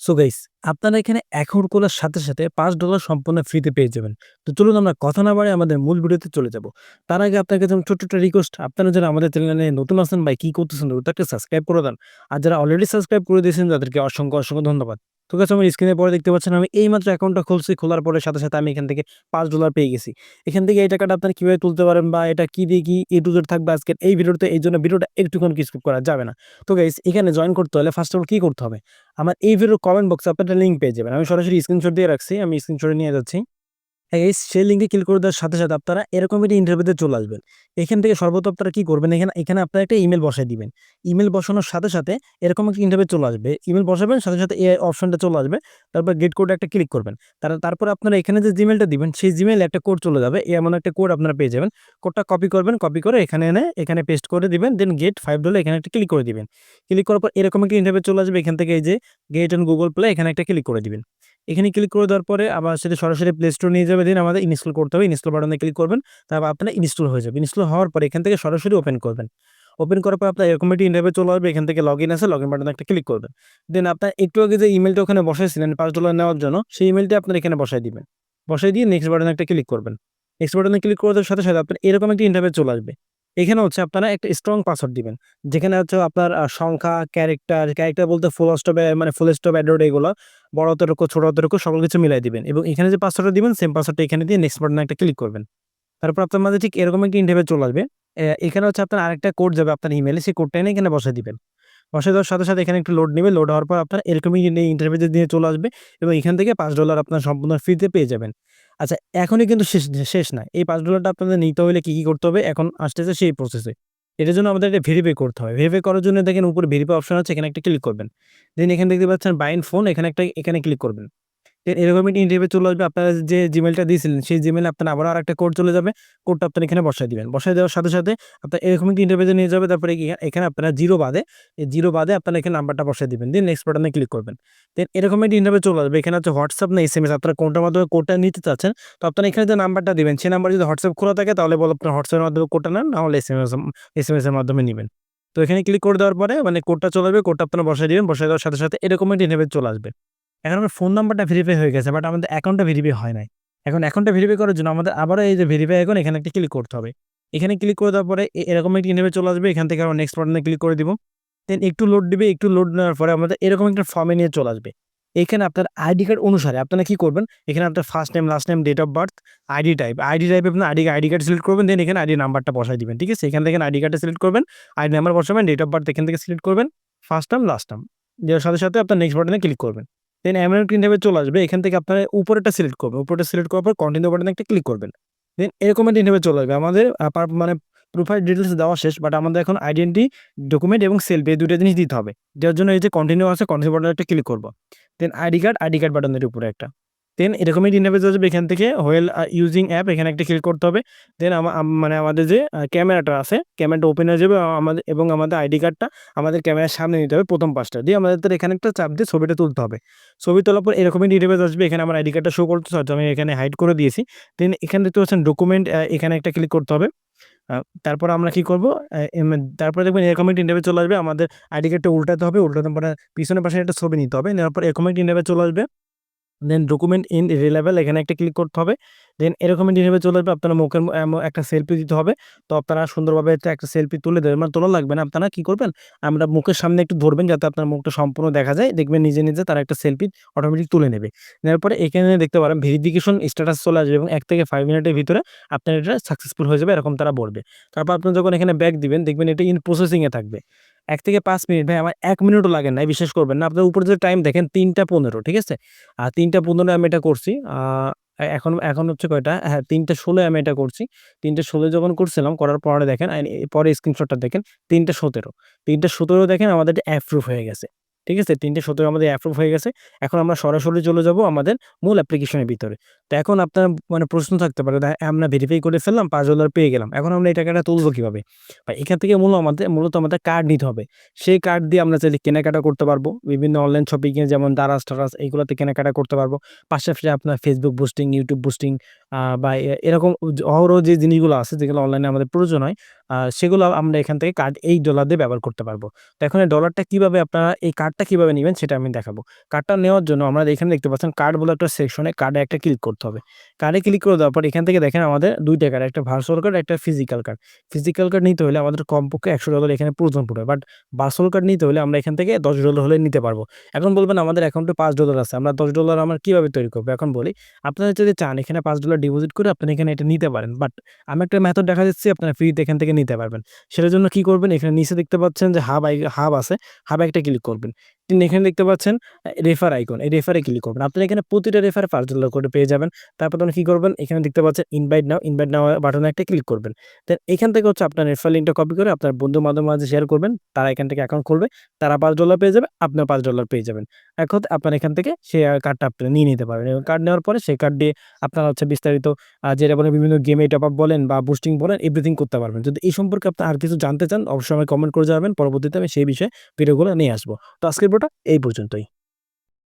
So guys আপনারা এখানে account খোলার সাথে, সাথে পাঁচ ডলার সম্পূর্ণ ফ্রিতে পেয়ে যাবেন। তো চলুন আমরা কথা না বাড়ে আমাদের মূল ভিডিওতে চলে যাব। তার আগে আপনার কাছে ছোট্ট একটা রিকোয়েস্ট আপনারা যারা আমাদের চ্যানেলে নতুন আছেন বা কী করতেছেন তাকে সাবস্ক্রাইব করে দেন। আর যারা অলরেডি সাবস্ক্রাইব করে দিয়েছেন তাদেরকে অসংখ্য, অসংখ্য ধন্যবাদ। তো কাছে আমার স্ক্রিনের পরে দেখতে পাচ্ছেন আমি এইমাত্র অ্যাকাউন্টটা খুলছি। খোলার পরে সাথে, সাথে আমি এখান থেকে পাঁচ ডলার পেয়ে গেছি। এখান থেকে এই টাকাটা আপনার কীভাবে তুলতে পারেন বা এটা কী দিয়ে কী এই টু থাকবে আজকের এই ভিডিওতে এই জন্য ভিডিওটা একটুক্ষণ স্কিপ করা যাবে না। তো গাইস এখানে জয়েন করতে হলে ফার্স্ট অফ অল কী করতে হবে? আমার এই ভিডিওর কমেন্ট বক্সে আপনারা লিঙ্ক পেয়ে যাবেন। আমি সরাসরি স্ক্রিনশট দিয়ে রাখছি। আমি স্ক্রিনশটে নিয়ে যাচ্ছি। হ্যাঁ গাইস সেই লিঙ্কে ক্লিক করে দেওয়ার সাথে, সাথে আপনারা এরকম একটা ইন্টারভিউতে চলে আসবেন। এখান থেকে সর্বপ্রথম আপনারা কি করবেন এখানে, এখানে আপনারা একটা ইমেল বসায় দিবেন। ইমেল বসানোর সাথে, সাথে এরকম একটা ইন্টারভিউ চলে আসবে। ইমেল বসাবেন সাথে, সাথে এই অপশনটা চলে আসবে। তারপর গেট কোডে একটা ক্লিক করবেন। তার তারপরে আপনারা এখানে যে জিমেলটা দিবেন সেই জিমেইলে একটা কোড চলে যাবে। এমন একটা কোড আপনারা পেয়ে যাবেন। কোডটা কপি করবেন, কপি করে এখানে এনে এখানে পেস্ট করে দিবেন। দেন গেট ফাইভ ডলে এখানে একটা ক্লিক করে দিবেন। ক্লিক করার পর এরকম একটা ইন্টারভিউ চলে আসবে। এখান থেকে এই যে গেট অ্যান্ড গুগল প্লে এখানে একটা ক্লিক করে দিবেন। এখানে ক্লিক করে দেওয়ার পরে আবার সেটা সরাসরি প্লে স্টোর নিয়ে যাবে। দিন আমাদের ইনস্টল করতে হবে। ইনস্টল বাটনে ক্লিক করবেন। তারপর আপনার ইনস্টল হয়ে যাবে। ইনস্টল হওয়ার পরে এখান থেকে সরাসরি ওপেন করবেন। ওপেন করার পর আপনার এরকম একটি ইন্টারভিউ চলে আসবে। এখান থেকে লগইন আছে। লগইন বাটনে একটা ক্লিক করবেন। দেন আপনার একটু আগে যে ইমেলটা ওখানে বসাইছিলেন পাঁচ ডলার নেওয়ার জন্য সেই ইমেইলটা আপনার এখানে বসায় দিবেন। বসায় দিয়ে নেক্সট বাটনে একটা ক্লিক করবেন। নেক্সট বাটনে ক্লিক করে দেওয়ার সাথে, সাথে আপনার এরকম একটি ইন্টারভিউ চলে আসবে। এখানে হচ্ছে আপনারা একটা স্ট্রং পাসওয়ার্ড দিবেন। যেখানে হচ্ছে আপনার সংখ্যা, ক্যারেক্টার, ক্যারেক্টার বলতে ফুল স্টপ মানে ফুল স্টপ অ্যাড্রয়েড এগুলো বড় তরক ছোট অক্ষর সকল কিছু মিলাই দিবেন এবং এখানে যে পাসওয়ার্ডটা দিবেন সেম পাসওয়ার্ডটা এখানে দিয়ে নেক্সট বাটনে একটা ক্লিক করবেন। তারপর আপনার মাঝে ঠিক এরকম একটি ইন্টারভিউ চলে আসবে। এখানে হচ্ছে আপনার আরেকটা কোড যাবে আপনার ইমেলে সেই কোডটা এনে এখানে বসে দিবেন। বসায় দেওয়ার সাথে, সাথে এখানে একটু লোড নেবে লোড হওয়ার পর আপনার এরকমই ইন্টারভিউতে দিয়ে চলে আসবে এবং এখান থেকে পাঁচ ডলার আপনার সম্পূর্ণ ফ্রিতে পেয়ে যাবেন। আচ্ছা এখনই কিন্তু শেষ শেষ না। এই পাঁচ ডলারটা আপনাদের নিতে হলে কী কী করতে হবে? এখন আসতেছে সেই প্রসেসে। এটার জন্য আমাদের এটা ভেরিফাই করতে হবে। ভেরিফাই করার জন্য দেখেন উপরে ভেরিফাই অপশন আছে এখানে একটা ক্লিক করবেন। দেন এখানে দেখতে পাচ্ছেন বাইন ফোন এখানে একটা এখানে ক্লিক করবেন। দেন এরকম একটি ইন্টারভিউ চলে আসবে। আপনারা যে জিমেলটা দিয়েছিলেন সেই জিমেইলে আপনার আবারও আরেকটা কোড চলে যাবে। কোডটা আপনারা এখানে বসায় দিবেন। বসায় দেওয়ার সাথে, সাথে আপনার এরকম একটি ইন্টারভিউতে নিয়ে যাবে। তারপরে এখানে আপনারা জিরো বাদে 0 বাদে আপনারা এখানে নাম্বারটা বসায় দিবেন। দেন নেক্সট বাটনে ক্লিক করবেন। দেন এরকম একটি ইন্টারভিউ চলে আসবে। এখানে হচ্ছে হোয়াটসঅ্যাপ না SMS আপনারা কোনটার মাধ্যমে কোডটা নিতে চাচ্ছেন। তো আপনারা এখানে যে নাম্বারটা দিবেন সেই নাম্বার যদি হোয়াটসঅ্যাপ খোলা থাকে তাহলে বলে আপনার হোয়াটসঅ্যাপের মাধ্যমে কোডটা নেন না হলে SMS SMS এর মাধ্যমে নিবেন। তো এখানে ক্লিক করে দেওয়ার পরে মানে কোডটা চলে আসবে। কোডটা আপনারা বসায় দিবেন। বসায় দেওয়ার সাথে, সাথে এরকম একটি ইন্টারভিউ চলে আসবে। এখন আমার ফোন নাম্বারটা ভেরিফাই হয়ে গেছে বাট আমাদের অ্যাকাউন্টটা ভেরিফাই হয় নাই। এখন অ্যাকাউন্টটা ভেরিফাই করার জন্য আমাদের আবারও এই যে ভেরিফাই এখন এখানে একটা ক্লিক করতে হবে। এখানে ক্লিক করে দেওয়ার পরে এরকম একটি ইন্টারভিউ চলে আসবে। এখান থেকে আমরা নেক্সট বাটনে ক্লিক করে দিব। দেন একটু লোড দিবে। একটু লোড নেওয়ার পরে আমাদের এরকম একটা ফর্মে নিয়ে চলে আসবে। এখানে আপনার আইডি কার্ড অনুসারে আপনারা কি করবেন? এখানে আপনার first name, last name, date of birth, ID type. ID টাইপে আপনার আইডি আইডি কার্ড সিলেক্ট করবেন। দেন এখানে আইডি নাম্বারটা বসাই দিবেন। ঠিক আছে? এখান থেকে আইডি কার্ডটা সিলেক্ট করবেন। আইডি নাম্বার বসাবেন। ডেট অফ বার্থ এখান থেকে সিলেক্ট করবেন। ফার্স্ট নাম, লাস্ট নাম। দেওয়ার সাথে, সাথে আপনার নেক্সট বাটনে ক্লিক করবেন। দেন একটা ইন্টারভিউ চলে আসবে। এখান থেকে আপনারা একটা সিলেক্ট করবেন। উপরেটা সিলেক্ট করার পর কন্টিনিউ বাটনে একটা ক্লিক করবেন। দেন এরকম একটা ইন্টারভিউ চলে আসবে। আমাদের মানে প্রোফাইল ডিটেলস দেওয়া শেষ বাট আমাদের এখন আইডেন্টি, ডকুমেন্ট এবং সেলফি এই দুটো জিনিস দিতে হবে। যার জন্য এই যে কন্টিনিউ আছে কন্টিনিউ বাটনে একটা ক্লিক করব then ID card, ID card বাটনের উপরে একটা। দেন এরকমই চলে আসবে এখান থেকে হোয়েল ইউজিং অ্যাপ এখানে একটা ক্লিক করতে হবে। দেন মানে আমাদের যে ক্যামেরাটা আছে, ক্যামেরাটা ওপেন হয়ে যাবে আমাদের এবং আমাদের আইডি কার্ডটা আমাদের ক্যামেরার সামনে নিতে হবে প্রথম পাশটা। দিয়ে আমাদের এখানে একটা চাপ দিয়ে ছবিটা তুলতে হবে। ছবি তোলার পর এরকমই ইন্টারভিউ আসবে। এখানে আমার আইডি কার্ডটা শো করতে হয়তো আমি এখানে হাইড করে দিয়েছি। দেন এখানে দেখতে পাচ্ছেন ডকুমেন্ট এখানে একটা ক্লিক করতে হবে। তারপর আমরা কি করব? তারপরে দেখবেন এরকম একটি ইন্টারভিউ চলে আসবে। আমাদের আইডি কার্ডটা উল্টাতে হবে। উল্টানোর পরে পিছনের পাশে একটা ছবি নিতে হবে। নেওয়ার পর এরকম একটি ইন্টারভিউ চলে আসবে। দেন ডকুমেন্ট ইন রিলায়েবল এখানে একটা ক্লিক করতে হবে। দেন এরকম ইন্টারভিউ চলে আসবে। আপনার মুখের একটা সেলফি দিতে হবে। তো আপনারা সুন্দরভাবে একটা সেলফি তুলে দেবেন। মানে তোলা লাগবে না। আপনারা কি করবেন? আমরা মুখের সামনে একটু ধরবেন যাতে আপনার মুখটা সম্পূর্ণ দেখা যায়। দেখবেন নিজে, নিজে তারা একটা সেলফি অটোমেটিক তুলে নেবে। নেওয়ার পরে এখানে দেখতে পারেন ভেরিফিকেশন স্ট্যাটাস চলে আসবে এবং এক থেকে ফাইভ মিনিটের ভিতরে আপনার এটা সাকসেসফুল হয়ে যাবে এরকম তারা বলবে। তারপর আপনি যখন এখানে ব্যাক দিবেন দেখবেন এটা ইন প্রসেসিংয়ে থাকবে। ১ থেকে পাঁচ মিনিট ভাই, আমার এক মিনিটও লাগে না বিশ্বাস করবেন না। আপনার উপরে যে টাইম দেখেন ৩টা ১৫ ঠিক আছে? আর ৩টা ১৫ আমি এটা করছি। এখন এখন হচ্ছে কয়টা? হ্যাঁ ৩টা ১৬ আমি এটা করছি। ৩টা ১৬ যখন করছিলাম, করার পরে দেখেন পরে স্ক্রিনশটটা দেখেন ৩টা ১৭ ৩টা ১৭ দেখেন, আমাদের অ্যাপ্রুভ হয়ে গেছে। ঠিক আছে? ৩টা ১৭ আমাদের অ্যাপ্রুভ হয়ে গেছে। এখন আমরা সরাসরি চলে যাব আমাদের মূল অ্যাপ্লিকেশনের ভিতরে। তো এখন আপনার মানে প্রশ্ন থাকতে পারে দা আমরা ভেরিফাই করে ফেললাম পাঁচ ডলার পেয়ে গেলাম। এখন আমরা এই টাকাটা তুলবো কীভাবে বা এখান থেকে মূল আমাদের মূলত আমাদের কার্ড নিতে হবে। সেই কার্ড দিয়ে আমরা চাইলে কেনাকাটা করতে পারব। বিভিন্ন অনলাইন শপিংয়ে যেমন দারাজ-টারাজ এইগুলোতে কেনাকাটা করতে পারব। পাশাপাশি আপনার ফেসবুক বুস্টিং, ইউটিউব বুস্টিং বা এরকম অহরহ যে জিনিসগুলো আছে যেগুলো অনলাইনে আমাদের প্রয়োজন হয় সেগুলো আমরা এখান থেকে কার্ড এই ডলার দিয়ে ব্যবহার করতে পারব। তো এখন এই ডলারটা কীভাবে আপনারা এই কার্ডটা কীভাবে নিবেন সেটা আমি দেখাবো। কার্ডটা নেওয়ার জন্য আমরা এখানে দেখতে পাচ্ছেন কার্ড বলে একটা সেকশনে কার্ডে একটা ক্লিক করতে হবে। কার্ডে ক্লিক করে দেওয়ার পর এখান থেকে দেখেন আমাদের দুইটা কার্ড একটা ভার্চুয়াল কার্ড একটা ফিজিক্যাল কার্ড। ফিজিক্যাল কার্ড নিতে হলে আমাদের কমপক্ষে $১০০ এখানে প্রয়োজন পড়বে। বাট ভার্চুয়াল কার্ড নিতে হলে আমরা এখান থেকে $১০ হলে নিতে পারব। এখন বলবেন আমাদের অ্যাকাউন্টে পাঁচ ডলার আছে। আমরা দশ ডলার আমার কীভাবে তৈরি করব এখন বলি, আপনারা যদি চান এখানে পাঁচ ডলার ডিপোজিট করে আপনারা এখানে এটা নিতে পারেন। বাট আমি একটা মেথড দেখা দিচ্ছি, আপনারা ফ্রিতে এখান থেকে নিতে পারবেন। সেটার জন্য কি করবেন? এখানে নিচে দেখতে পাচ্ছেন যে হাব হাব আছে। হাব একটা ক্লিক করবেন। এখানে দেখতে পাচ্ছেন রেফার আইকন। এই রেফারে ক্লিক করবেন। আপনি এখানে প্রতিটা রেফার পাঁচ ডলার করে পেয়ে যাবেন। তারপর তখন কি করবেন? এখানে দেখতে পাচ্ছেন ইনভাইট নাও, ইনভাইট নাও বাটনে একটা ক্লিক করবেন। দেন এখান থেকে হচ্ছে আপনার রেফার লিঙ্কটা কপি করে আপনার বন্ধু বান্ধব মাঝে শেয়ার করবেন। তারা এখান থেকে অ্যাকাউন্ট খুলবে। তারা পাঁচ ডলার পেয়ে যাবে, আপনিও পাঁচ ডলার পেয়ে যাবেন। এক আপনার এখান থেকে সেই কার্ডটা আপনি নিয়ে নিতে পারবেন এবং কার্ড নেওয়ার পরে সেই কার্ড দিয়ে আপনারা হচ্ছে বিস্তারিত যেটা বলেন, বিভিন্ন গেমে টপ আপ বলেন বা বুস্টিং বলেন এভরিথিং করতে পারবেন। যদি এই সম্পর্কে আপনি আর কিছু জানতে চান, অবশ্যই আমাকে কমেন্ট করে যাবেন পরবর্তীতে আমি সেই বিষয়ে ভিডিওগুলো নিয়ে আসব। তো আজকের ভিডিওটা এই পর্যন্তই।